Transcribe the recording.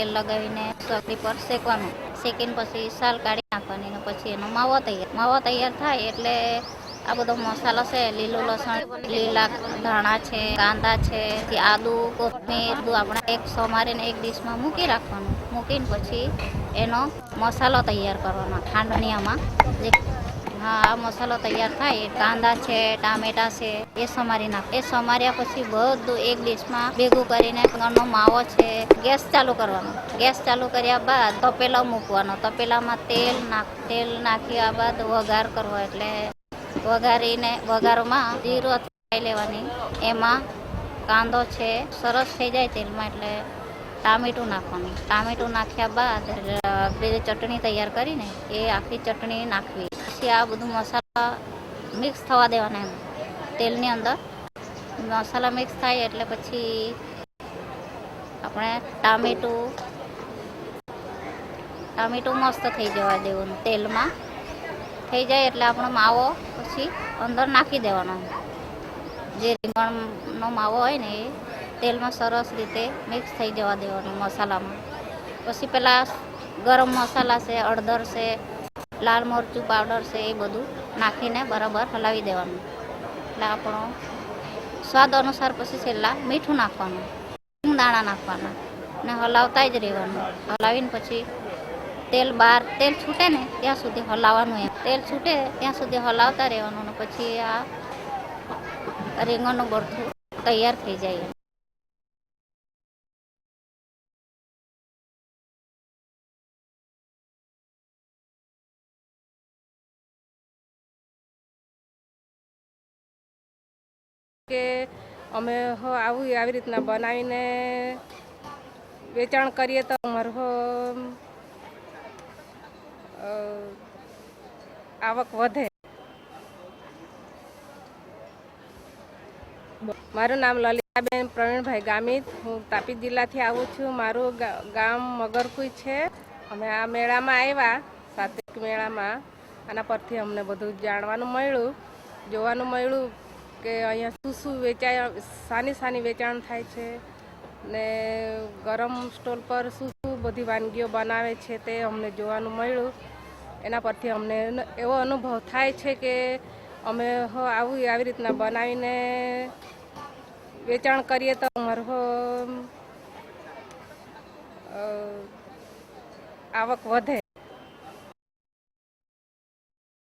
તેલ લગાવીને ચોકડી પર શેકવાનું. શેકીને પછી સાલ કાઢી નાખવાની પછી એનો માવો તૈયાર. માવો તૈયાર થાય એટલે આ બધો મસાલો છે, લીલું લસણ, લીલા ધાણા છે, કાંદા છે આદુ, કોથમીર આપણે એક સમારીને એક ડીશમાં મૂકી રાખવાનું. મૂકીને પછી એનો મસાલો તૈયાર કરવાનો, ખાંડણીયામાં. જે હા આ મસાલો તૈયાર થાય. કાંદા છે, ટામેટા છે, એ સમારી નાખ. એ સમાર્યા પછી બધું એક ડીશમાં ભેગું કરીને ઘરનો માવો છે, ગેસ ચાલુ કરવાનો. ગેસ ચાલુ કર્યા બાદ તપેલા મૂકવાનો. તપેલામાં તેલ નાખ, તેલ નાખ્યા બાદ વઘાર કરવો એટલે વઘારીને, વઘારમાં જીરો ખાઈ લેવાની. એમાં કાંદો છે, સરસ થઈ જાય તેલમાં એટલે ટામેટું નાખવાનું. ટામેટું નાખ્યા બાદ ચટણી તૈયાર કરીને એ આખી ચટણી નાખવી. પછી આ બધું મસાલા મિક્સ થવા દેવાના એમ, તેલની અંદર. મસાલા મિક્સ થાય એટલે પછી આપણે ટામેટું ટામેટું મસ્ત થઈ જવા દેવાનું તેલમાં. થઈ જાય એટલે આપણો માવો પછી અંદર નાખી દેવાનો જે રીંગણનો માવો હોય ને એ તેલમાં સરસ રીતે મિક્સ થઈ જવા દેવાનું મસાલામાં. પછી પેલા ગરમ મસાલા છે, હળદર છે લાલ મરચું પાવડર છે એ બધું નાખીને બરાબર હલાવી દેવાનું. એટલે આપણો સ્વાદ અનુસાર પછી છેલ્લા મીઠું નાખવાનું દાણા નાખવાના ને હલાવતા જ રહેવાનું. હલાવીને પછી તેલ બહાર તેલ છૂટે ને ત્યાં સુધી હલાવવાનું એમ. તેલ છૂટે ત્યાં સુધી હલાવતા રહેવાનું ને પછી આ રીંગણનું બરથું તૈયાર થઈ જાય કે અમે હો, આવું આવી રીતના બનાવીને વેચાણ કરીએ તો અમારું આવક વધે. મારું નામ લલિતાબેન પ્રવીણભાઈ ગામિત. હું તાપી જિલ્લાથી આવું છું. મારું ગામ મગરકુઈ છે. અમે આ મેળામાં આવ્યા સાત્વિક મેળામાં. આના પરથી અમને બધું જાણવાનું મળ્યું. જોવાનું મળ્યું. કે અહીંયા શું શું વેચાય, સાની સાની વેચાણ થાય છે ને ગરમ સ્ટોલ પર શું શું બધી વાનગીઓ બનાવે છે તે અમને જોવાનું મળ્યું. એના પરથી અમને એવો અનુભવ થાય છે કે અમે હો, આવું આવી રીતના બનાવીને વેચાણ કરીએ તો અમારું હો આવક વધે.